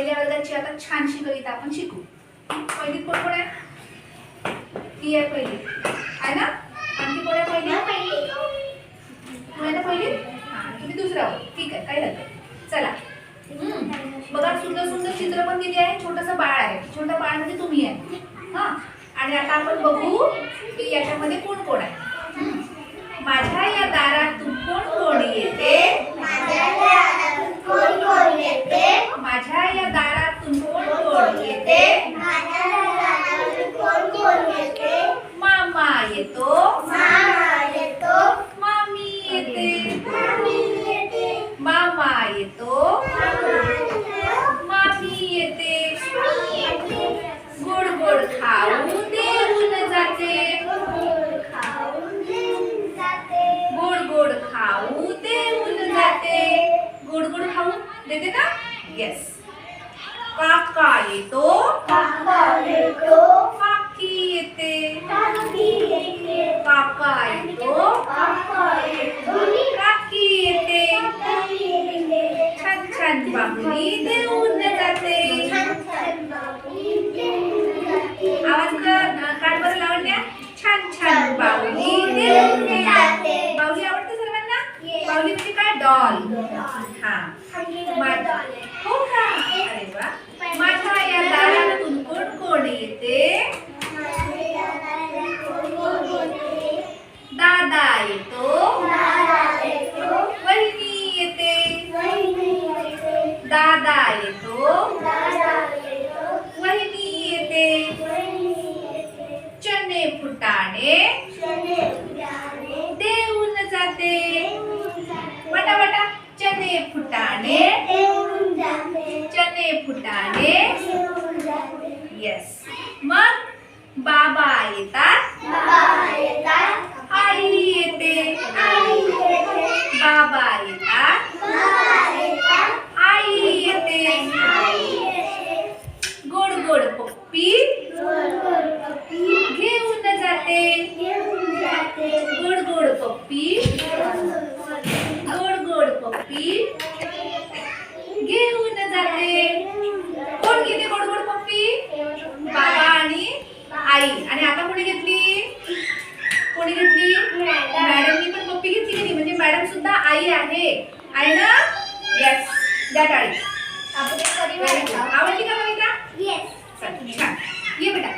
पहिल्या वर्गाची आता छानशी कविता आपण शिकू. पहिली कोण कोण आहे? ही आहे पहिली. आहे ना? आणखी कोण आहे पहिली? तू आहे ना पहिली? हा तुम्ही दुसरा आहोत. ठीक आहे काही हरकत. चला. बघा सुंदर सुंदर चित्र पण दिली आहे. छोटंसं बाळ आहे. छोटं बाळ म्हणजे तुम्ही आहे. हा. आणि आता आपण बघू की याच्यामध्ये कोण कोण आहे. माझ्या या दारातून कोण कोण येते माझ्या या दारातून कोण कोण येते मामा येतो. मामी येते. मामा येतो. मामी येते. गोड गोड खाऊ देऊन जाते. गोड गोड खाऊ देऊन जाते. गोड गोड खाऊ देते ना येस काका येतो. काकी येते काका येतो काकी येते बाहुली देऊन जाते. आवाज कान बरं लावण्या छान छान बाहुली देऊन जाते. बाहुली आवडते सर्वांना? बाहुली म्हणजे काय? डॉल. हा. हो का? अरे वा. माझ्या या दारातून कोण कोण येते? दादा येतो. फुटाणे देऊन जाते. वटा वटा. चणे फुटाणे चणे फुटाणे येस मग बाबा येतात. आई येते. बाबा येतात. आई येते. गोड गोड पप्पी घेऊन जाते गोड गोड पप्पी? गोड गोड पप्पी. घेऊन जाते. कोण घेते गोड गोड पप्पी? बाबा आणि आई. आणि आता कोणी घेतली? कोणी घेतली? मॅडमनी पण पप्पी घेतली की नाही? म्हणजे मॅडम सुद्धा आई आहे. आहे ना? येस द्या टाळी. आवडली का छान. ये बेटा.